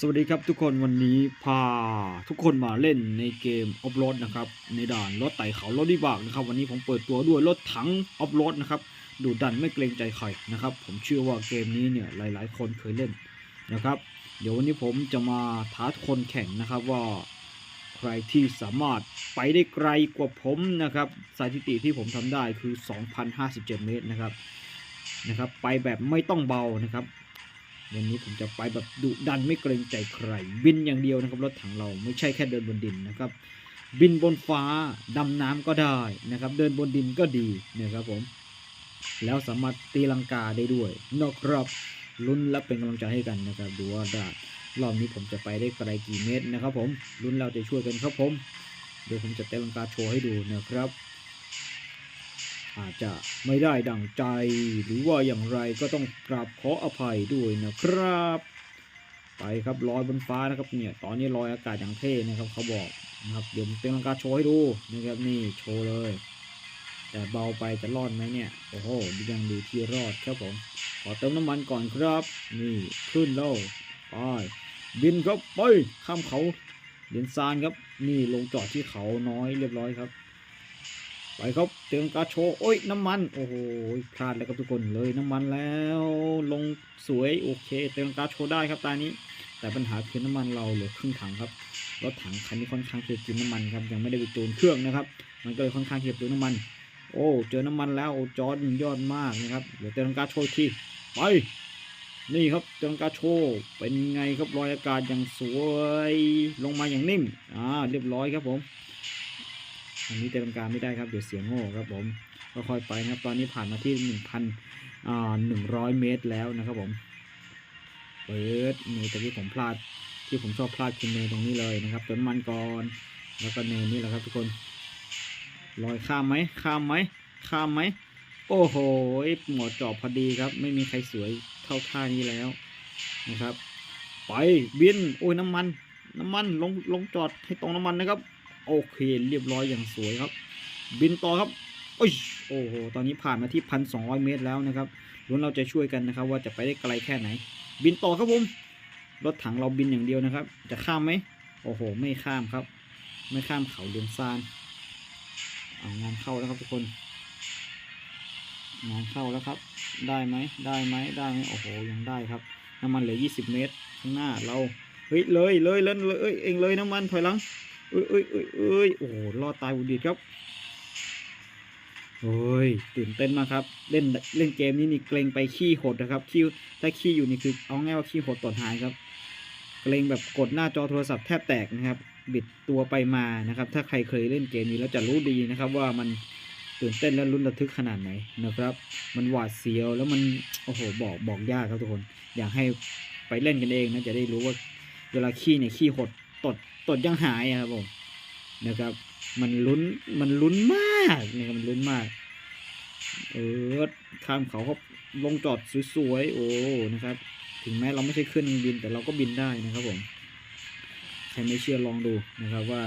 สวัสดีครับทุกคนวันนี้พาทุกคนมาเล่นในเกมออฟโรดนะครับ ในด่านรถไต่เขารถวิบากนะครับ วันนี้ผมเปิดตัวด้วยรถถังออฟโรดนะครับดูดันไม่เกรงใจใครนะครับ ผมเชื่อว่าเกมนี้เนี่ยหลาย ๆ คนเคยเล่นนะครับ เดี๋ยววันนี้ผมจะมาท้าทุกคนแข่งนะครับว่าใครที่สามารถไปได้ไกลกว่าผมนะครับสถิติที่ผมทำได้คือ 2,057 เมตรนะครับนะครับ ไปแบบไม่ต้องเบานะครับ วันนี้ผมจะไปแบบดุดันไม่เกรงใจใคร บินอย่างเดียวนะครับรถถังเราไม่ใช่แค่เดินบนดินนะครับ บินบนฟ้าดำน้ำก็ได้นะครับ เดินบนดินก็ดีนะครับผม แล้วสามารถตีลังกาได้ด้วยนะครับลุ้นและเป็นกำลังใจให้กันนะครับ ดูว่ารอบนี้ผมจะไปได้ไกลกี่เมตรนะครับ ผมลุ้นเราจะช่วยกันครับผม เดี๋ยวผมจะเตะลังกาโชว์ให้ดูนะครับ อาจจะไม่ได้ดังใจ หรือว่าอย่างไรก็ต้องกราบขออภัยด้วยนะครับ ไปครับลอยบนฟ้านะครับเนี่ยตอนนี้ลอยอากาศอย่างเท่นะครับเขาบอกนะครับเดี๋ยวเต็มลังกาโชว์ให้ดูนะครับนี่โชว์เลย แต่เบาไปจะรอดไหมเนี่ยโอ้โหยังดีที่รอดครับผมขอเติมน้ำมันก่อนครับ นี่ขึ้นแล้วไปบินครับไปข้ามเขาเดินซานครับ นี่ลงจอดที่เขาน้อยเรียบร้อยครับ ไปครับเจอกาโชว์โอ้ยน้ำมัน โอ้โหพลาดแล้วครับทุกคนเลยน้ำมันแล้ว ลงสวยโอเค เติมกาโชได้ครับตานี้ แต่ปัญหาคือน้ำมันเราเหลือครึ่งถังครับรถถังคันนี้ค่อนข้างที่จะกินน้ำมันครับยังไม่ได้ไปจูนเครื่องนะครับ มันก็เลยค่อนข้างจะเปลืองน้ำมัน โอ้เจอน้ำมันแล้วจอดยอดมากนะครับเดี๋ยวเติมกาโชทีไปนี่ครับเติมกาโชเป็นไงครับรอยอากาศอย่างสวย ลงมาอย่างนิ่มอ่าเรียบร้อยครับผม อันนี้เต็มการไม่ได้ครับ เดี๋ยวเสียงโง่ครับผมก็ค่อยไปนะครับ ตอนนี้ผ่านมาที่1,000อ่า100เมตรแล้วนะครับผม เปิดนี่แต่ที่ผมพลาดที่ผมชอบพลาดคือเนตรงนี้เลยนะครับเติมน้ำมันก่อนแล้วก็เนนี่แหละครับทุกคนลอยข้ามไหมข้ามไหมข้ามไหมโอ้โหหมวดจอบพอดีครับ ไม่มีใครสวยเท่าท่านี้แล้วนะครับ ไปบินโอ้ยน้ำมัน น้ำมันลงลงจอดให้ตรงน้ำมันนะครับ โอเค เรียบร้อยอย่างสวยครับ บินต่อครับโอ้ยโอ้โห ตอนนี้ผ่านมาที่พันสองเมตรแล้วนะครับลุ้นเราจะช่วยกันนะครับ ว่าจะไปได้ไกลแค่ไหน บินต่อครับผมรถถังเราบินอย่างเดียวนะครับ จะข้ามไหมโอ้โห ไม่ข้ามครับ ไม่ข้ามเขาเดือนซานเอางานเข้าแล้วครับทุกคน งานเข้าแล้วครับ ได้ไหมได้ไหมได้ไหมโอ้โห ยังได้ครับ น้ำมันเหลือ 20 เมตร ข้างหน้าเรา เฮ้ย เลยเลยเลยเลยเอ้ยเองเลยน้ำมันถอยหลัง เอ้ยเอ้ยเอ้ยเอ้ยโอ้รอดตายบุดีครับโอ้ยตื่นเต้นมากครับ เล่นเล่นเกมนี้นี่เกรงไปขี้หดนะครับขี้ถ้าขี้อยู่นี่คือเอาง่ายว่าขี้หดตอดหายครับ เกรงแบบกดหน้าจอโทรศัพท์แทบแตกนะครับ บิดตัวไปมานะครับ ถ้าใครเคยเล่นเกมนี้แล้วจะรู้ดีนะครับว่ามันตื่นเต้นและลุ้นระทึกขนาดไหนนะครับ มันหวาดเสียวแล้วมันโอ้โหบอกบอกยากครับทุกคน อยากให้ไปเล่นกันเองนะจะได้รู้ว่าเวลาขี้เนี่ยขี้หด ตดตดยังหายอะครับผมนะครับ มันลุ้นมันลุ้นมากนะครับมันลุ้นมาก เออข้ามเขาครับลงจอดสวยๆโอ้นะครับ ถึงแม้เราไม่ใช่เครื่องบินแต่เราก็บินได้นะครับผมใครไม่เชื่อลองดูนะครับว่า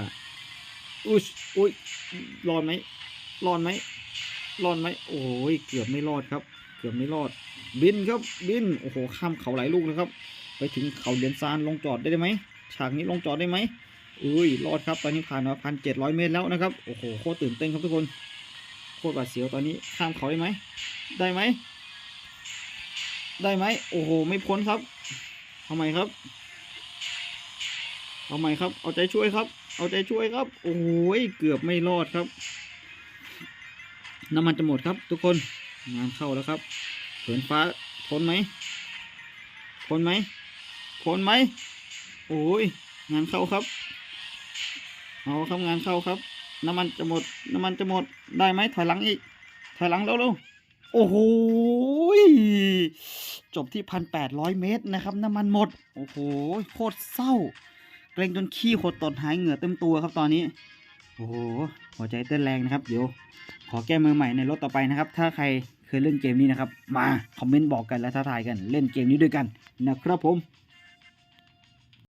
อุ้ยอุ้ยรอดไหมรอดไหมรอดไหมโอ้ยเกือบไม่รอดครับ เกือบไม่รอด บินครับบินโอ้โหข้ามเขาหลายลูกนะครับ ไปถึงเขาเดียนซานลงจอดได้ไหม ฉากนี้ลงจอดได้ไหมอุ้ยรอดครับตอนนี้ผ่านมาพันเจ็ดร้อยเมตรแล้วนะครับโอ้โหโคตรตื่นเต้นครับทุกคนโคตรบาดเสียวตอนนี้ข้ามเขาได้ไหมได้ไหมได้ไหมโอ้โหไม่พ้นครับทำไมครับทำไมครับ เอาใจช่วยครับ เอาใจช่วยครับ โอ้ยเกือบไม่รอดครับ น้ำมันจะหมดครับ ทุกคนงานเข้าแล้วครับเหินฟ้าพ้นไหมพ้นไหมพ้นไหม โอ้ย งานเข้าครับเอาครับงานเข้าครับ น้ำมันจะหมด น้ำมันจะหมด ได้ไหมถอยหลังอีก ถอยหลังแล้วลูกโอ้โหจบที่พันแปดร้อยเมตรนะครับ น้ำมันหมด โอ้โห โคตรเศร้า เกรงจนขี้หดตดหายเหงื่อเต็มตัวครับตอนนี้ โอ้โห หัวใจเต้นแรงนะครับ เดี๋ยว ขอแก้มือใหม่ในรถต่อไปนะครับ ถ้าใครเคยเล่นเกมนี้นะครับ มาคอมเมนต์บอกกันและท้าทายกัน เล่นเกมนี้ด้วยกันนะครับผม